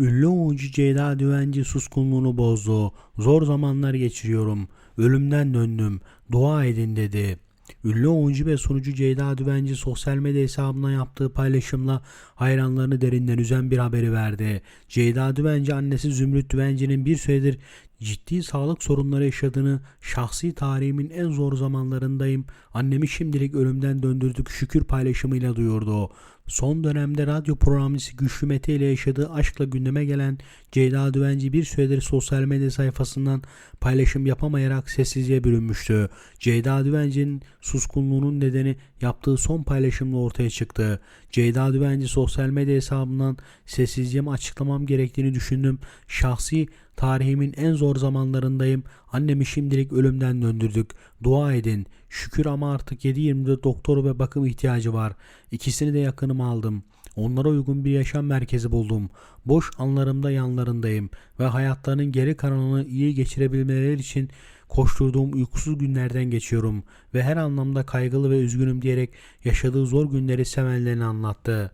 Ünlü oyuncu Ceyda Düvenci suskunluğunu bozdu. Zor zamanlar geçiriyorum. Ölümden döndüm. Dua edin dedi. Ünlü oyuncu ve sunucu Ceyda Düvenci sosyal medya hesabından yaptığı paylaşımla hayranlarını derinden üzen bir haberi verdi. Ceyda Düvenci annesi Zümrüt Düvenci'nin bir süredir ciddi sağlık sorunları yaşadığını, şahsi tarihimin en zor zamanlarındayım, annemi şimdilik ölümden döndürdük şükür paylaşımıyla duyurdu. Son dönemde radyo programcısı Güçlü Mete ile yaşadığı aşkla gündeme gelen Ceyda Düvenci bir süredir sosyal medya sayfasından paylaşım yapamayarak sessizliğe bürünmüştü. Ceyda Düvenci'nin suskunluğunun nedeni yaptığı son paylaşımla ortaya çıktı. Ceyda Düvenci sosyal medya hesabından sessizliğimi açıklamam gerektiğini düşündüm. Şahsi tarihimin en zor zamanlarındayım. Annemi şimdilik ölümden döndürdük. Dua edin. Şükür ama artık 7-24 doktor ve bakım ihtiyacı var. İkisini de yakınıma aldım. Onlara uygun bir yaşam merkezi buldum. Boş anlarımda yanlarındayım ve hayatlarının geri kalanını iyi geçirebilmeleri için koşturduğum uykusuz günlerden geçiyorum ve her anlamda kaygılı ve üzgünüm diyerek yaşadığı zor günleri sevenlerine anlattı.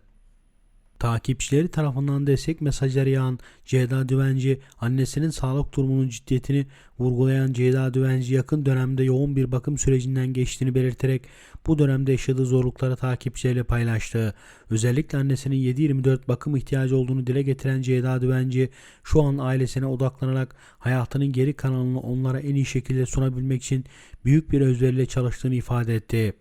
Takipçileri tarafından destek mesajları yağan Ceyda Düvenci, annesinin sağlık durumunun ciddiyetini vurgulayan Ceyda Düvenci yakın dönemde yoğun bir bakım sürecinden geçtiğini belirterek bu dönemde yaşadığı zorlukları takipçileriyle paylaştı. Özellikle annesinin 7-24 bakım ihtiyacı olduğunu dile getiren Ceyda Düvenci, şu an ailesine odaklanarak hayatının geri kalanını onlara en iyi şekilde sunabilmek için büyük bir özveriyle çalıştığını ifade etti.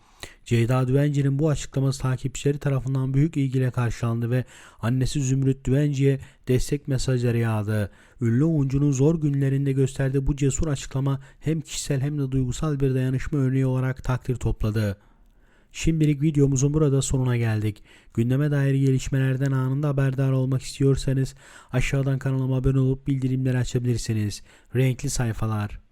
Ceyda Düvenci'nin bu açıklaması takipçileri tarafından büyük ilgiyle karşılandı ve annesi Zümrüt Düvenci'ye destek mesajları yağdı. Ünlü oyuncunun zor günlerinde gösterdiği bu cesur açıklama hem kişisel hem de duygusal bir dayanışma örneği olarak takdir topladı. Şimdilik videomuzun burada sonuna geldik. Gündeme dair gelişmelerden anında haberdar olmak istiyorsanız aşağıdan kanalıma abone olup bildirimleri açabilirsiniz. Renkli sayfalar.